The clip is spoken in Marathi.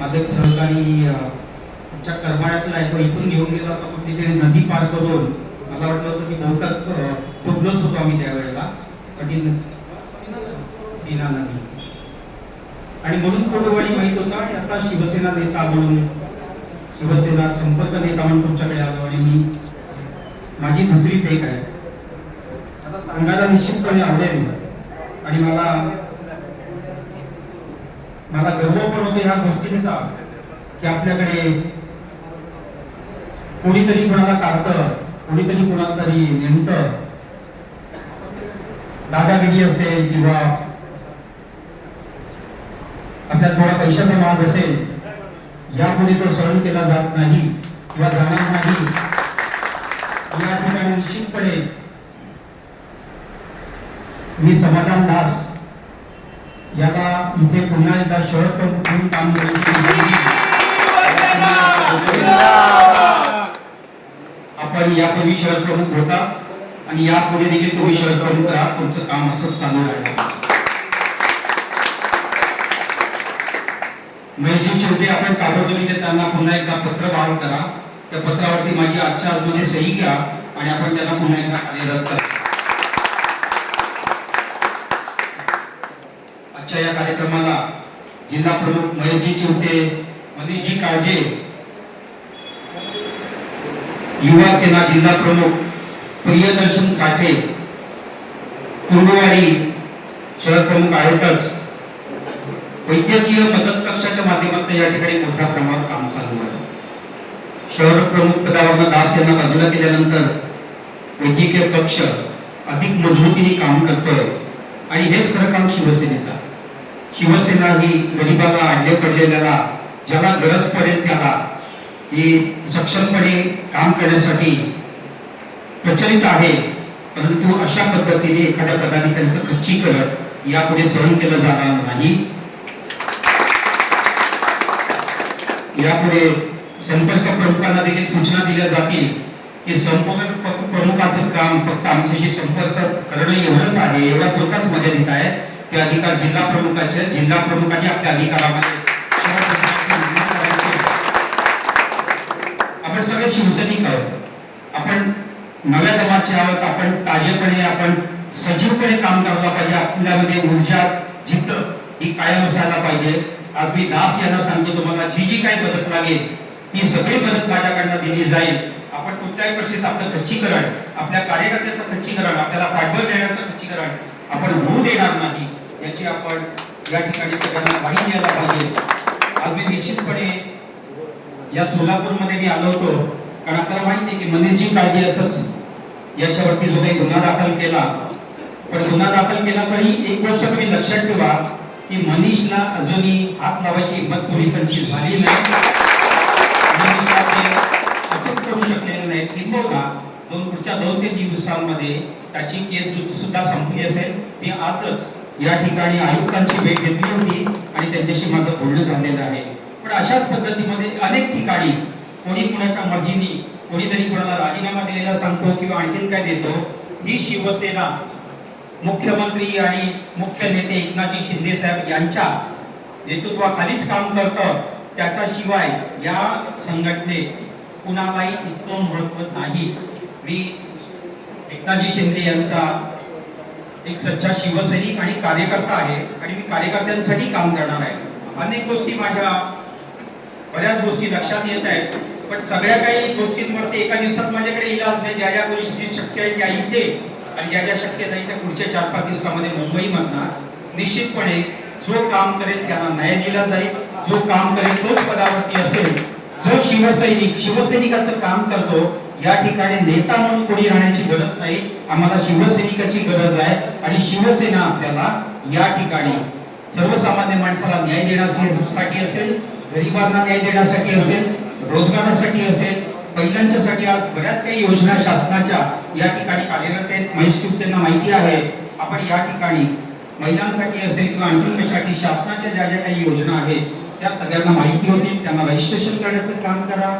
माझा एक सहकारी आमच्या करमाळ्यातला आहे तो इथून घेऊन गेला होता तिथे नदी पार करून मला वाटलं होतं की बहुतेक डुबलोच होतो आम्ही त्यावेळेला कठीण सीना नदी. आणि म्हणून कोटवाडी माहीत होता आणि आता शिवसेना नेता म्हणून शिवसेना संपर्क नेता म्हणून तुमच्याकडे आलो आणि मी माझी दुसरी फेक आहे. आता सांगायला निश्चितपणे आवडेल आणि मला मला गर्व पण होतो ह्या गोष्टींचा की आपल्याकडे कोणीतरी कोणाला काढतं कोणीतरी कोणाला तरी नेमतं दादागिरी असेल किंवा आपल्या थोडा पैशाचा माग असेल यापुढे तो सहन केला जात नाही किंवा जाणार नाही. या ठिकाणी निश्चितपणे मी समाधान दास याला इथे पुन्हा एकदा शहर म्हणून काम आपण यापूर्वी शहर प्रमुख होता आणि यापुढे देखील तुम्ही शहर प्रमुख राहा तुमचं काम असंच चालू राहणार महेशजी शेवटी आपण ताबडतोब इथे त्यांना पुन्हा एकदा पत्र बहाल करा. त्या पत्रावरती माझी आजच्या आज मध्ये सही घ्या आणि आपण त्यांना पुन्हा एकदा कार्यरत करा. आजच्या या कार्यक्रमाला जिल्हा प्रमुख महेशजी चिवते मनीषजी म्हणजे काळजे युवा सेना जिल्हा प्रमुख प्रियदर्शन साठे कुंडवाडी शहर प्रमुख आयोटस वैद्यकीय मदत कक्षाच्या माध्यमातून या ठिकाणी मोठ्या प्रमाणात काम चालू आहे. शहर प्रमुख पदावरनं दास यांना बाजूला केल्यानंतर वैद्यकीय कक्ष अधिक मजबूतीने काम करतोय. आणि हेच खरं काम शिवसेनेचं शिवसेना ही गरिबाला आडले पडलेल्याला ज्याला गरज पडेल त्याला ही सक्षमपणे काम करण्यासाठी प्रचलित आहे. परंतु अशा पद्धतीने एखाद्या पदाधिकाऱ्यांचं खच्चीकरण यापुढे सहन केलं जाणार नाही. यापुढे संपर्क प्रमुखांना देखील सूचना दिल्या जातील की संपर्क प्रमुखाचं काम फक्त आमच्याशी संपर्क करणं एवढंच आहे एवढ्या पुरताच मर्यादित आहे. ते अधिकार जिल्हा प्रमुखाचे जिल्हा प्रमुखांनी आपल्या अधिकारामध्ये आपण सगळे शिवसैनिक आहोत. आपण नव्या दमाचे आहोत आपण ताजेपणे आपण सजीवपणे काम करायला पाहिजे. आपल्यामध्ये ऊर्जा जिद्द ही कायम असायला पाहिजे. आज मी दास यांना सांगतो तुम्हाला जी जी काही मदत लागेल ती सगळी मदत माझ्याकडनं दिली जाईल. आपण कुठल्याही परिस्थितीत आपलं खच्चीकरण आपल्या कार्यकर्त्याचं खच्चीकरण आपल्याला पाठबळ देण्याचं खच्चीकरण आपण होऊ देणार नाही. याची आपण या ठिकाणी सगळ्यांना माहिती यायला पाहिजे. अगदी निश्चितपणे या सोलापूरमध्ये मी आलो होतो कारण आपल्याला माहिती आहे की मनीषजी काळजी याच याच्यावरती जो काही गुन्हा दाखल केला पण गुन्हा दाखल केला तरी एक गोष्ट तुम्ही लक्षात ठेवा की मनीषला अजूनही हात लावायची हिंमत पोलिसांची झाली नाही. अटक करू शकलेले नाही किंबहुना दोन पुढच्या दोन ते तीन दिवसांमध्ये त्याची केस सुद्धा संपली असेल. मी आजच या ठिकाणी आयुक्तांची भेट घेतली होती आणि त्यांच्याशी माझं बोलणं झालेलं आहे. पण अशाच पद्धतीमध्ये अनेक ठिकाणी कोणी कुणाच्या मर्जीनी कोणीतरी कोणाला राजीनामा द्यायला सांगतो किंवा आणखीन काय देतो ही शिवसेना मुख्यमंत्री आणि मुख्य नेते एकनाथजी शिंदे साहेब यांच्या नेतृत्वाखालीच काम करतं. त्याच्याशिवाय या संघटनेत कुणालाही इतकं महत्त्व नाही. मी एकनाथजी शिंदे यांचा एक सच्चा शिवसैनिक आणि कार्यकर्ता आहे आणि मी कार्यकर्त्यांसाठी काम करणार आहे. अनेक गोष्टी माझ्या बऱ्याच गोष्टी लक्षात येत आहेत पण सगळ्या काही गोष्टींवरती एका दिवसात माझ्याकडे इलाज नाही. ज्या ज्या गोष्टी शक्य आहे त्या इथे आणि ज्या ज्या शक्य नाही त्या पुढच्या चार पाच दिवसामध्ये मुंबईमधनं निश्चितपणे जो काम करेल त्याला न्याय दिला जाईल. जो काम करेल तोच पदावरती असेल. जो शिवसैनिक शिवसैनिकाचं काम करतो या ठिकाणी नेता म्हणून कोणी राहण्याची गरज नाही. आम्हाला शिवसैनिकाची गरज आहे आणि शिवसेना आपल्याला या ठिकाणी सर्वसामान्य माणसाला न्याय देण्यासाठी असेल गरिबांना न्याय देण्यासाठी असेल रोजगारासाठी असेल महिलांच्यासाठी आज बऱ्याच काही योजना शासनाच्या या ठिकाणी कार्यरत आहेत. महेश त्यांना माहिती आहे. आपण या ठिकाणी महिलांसाठी असेल किंवा आणखी कशासाठी शासनाच्या ज्या ज्या काही योजना आहेत त्या सगळ्यांना माहिती होती. त्यांना रजिस्ट्रेशन करण्याचं काम करा.